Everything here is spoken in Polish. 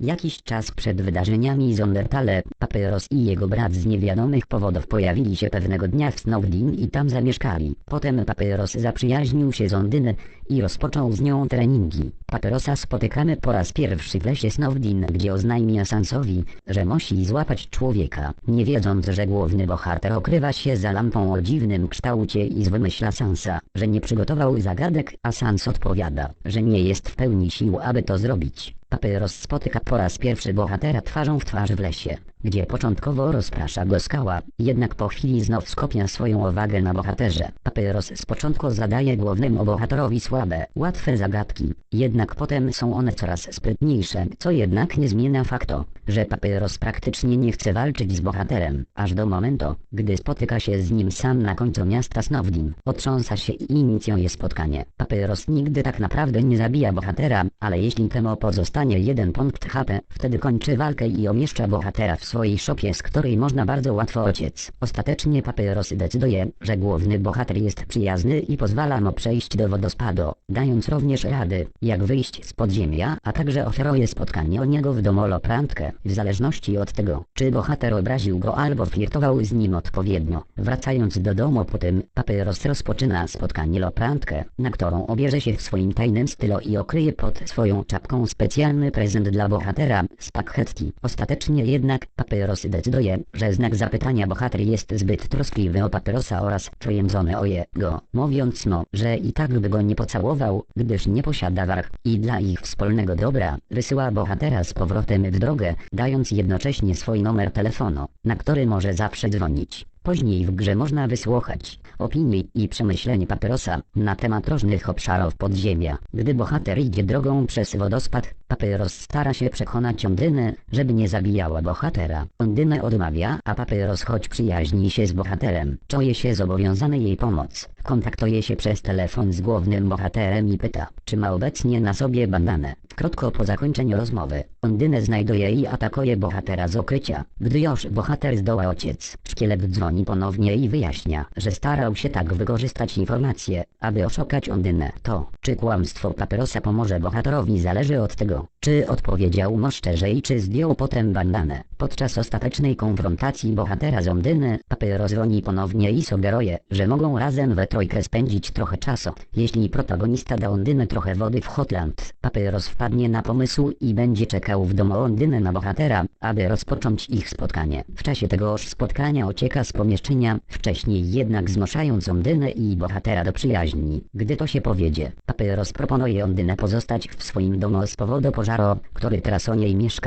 Jakiś czas przed wydarzeniami z Ondertale, Papyros i jego brat z niewiadomych powodów pojawili się pewnego dnia w Snowdin i tam zamieszkali. Potem Papyros zaprzyjaźnił się z Ondyny i rozpoczął z nią treningi. Papyrosa spotykamy po raz pierwszy w lesie Snowdin, gdzie oznajmia Sansowi, że musi złapać człowieka, nie wiedząc, że główny bohater okrywa się za lampą o dziwnym kształcie i wymyśla Sansa, że nie przygotował zagadek, a Sans odpowiada, że nie jest w pełni sił, aby to zrobić. Papyros spotyka po raz pierwszy bohatera twarzą w twarz w lesie, gdzie początkowo rozprasza go skała, jednak po chwili znów skopia swoją uwagę na bohaterze. Papyros z początku zadaje głównemu bohaterowi słabe, łatwe zagadki, jednak potem są one coraz sprytniejsze, co jednak nie zmienia faktu, że Papyros praktycznie nie chce walczyć z bohaterem, aż do momentu, gdy spotyka się z nim sam na końcu miasta Snowdin. Otrząsa się i inicjuje spotkanie. Papyros nigdy tak naprawdę nie zabija bohatera, ale jeśli temu pozostanie jeden punkt HP, wtedy kończy walkę i omieszcza bohatera w swojej szopie, z której można bardzo łatwo uciec. Ostatecznie Papyros decyduje, że główny bohater jest przyjazny i pozwala mu przejść do wodospadu, dając również rady, jak wyjść z podziemia, a także oferuje spotkanie o niego w domu Loprantkę, w zależności od tego, czy bohater obraził go albo flirtował z nim odpowiednio. Wracając do domu po tym, Papyros rozpoczyna spotkanie Loprantkę, na którą obierze się w swoim tajnym stylu i okryje pod swoją czapką specjalny prezent dla bohatera, spaghetti. Ostatecznie jednak Papyros decyduje, że znak zapytania bohater jest zbyt troskliwy o Papyrosa oraz przejędzony o jego, mówiąc mu, że i tak by go nie pocałował, gdyż nie posiada warg i dla ich wspólnego dobra wysyła bohatera z powrotem w drogę, dając jednocześnie swój numer telefonu, na który może zawsze dzwonić. Później w grze można wysłuchać opinii i przemyśleń Papyrosa na temat różnych obszarów podziemia. Gdy bohater idzie drogą przez wodospad, Papyros stara się przekonać Ondynę, żeby nie zabijała bohatera. Ondynę odmawia, a Papyros choć przyjaźni się z bohaterem, czuje się zobowiązany jej pomoc. Kontaktuje się przez telefon z głównym bohaterem i pyta, czy ma obecnie na sobie bandanę. Krótko po zakończeniu rozmowy, Ondynę znajduje i atakuje bohatera z okrycia. Gdy już bohater zdoła ociec, szkielet dzwoni ponownie i wyjaśnia, że starał się tak wykorzystać informacje, aby oszukać Ondynę. To, czy kłamstwo Papyrosa pomoże bohaterowi zależy od tego, czy odpowiedział mu szczerze i czy zdjął potem bandanę. Podczas ostatecznej konfrontacji bohatera z Ondyny, Papyros dzwoni ponownie i sugeruje, że mogą razem we trójkę spędzić trochę czasu. Jeśli protagonista da Ondynę trochę wody w Hotland, Papyros wpadnie na pomysł i będzie czekał w domu Ondyny na bohatera, aby rozpocząć ich spotkanie. W czasie tegoż spotkania ucieka z pomieszczenia, wcześniej jednak zmuszając Ondynę i bohatera do przyjaźni. Gdy to się powiedzie, Papyros proponuje Ondynę pozostać w swoim domu z powodu pożaru, który teraz o niej mieszka.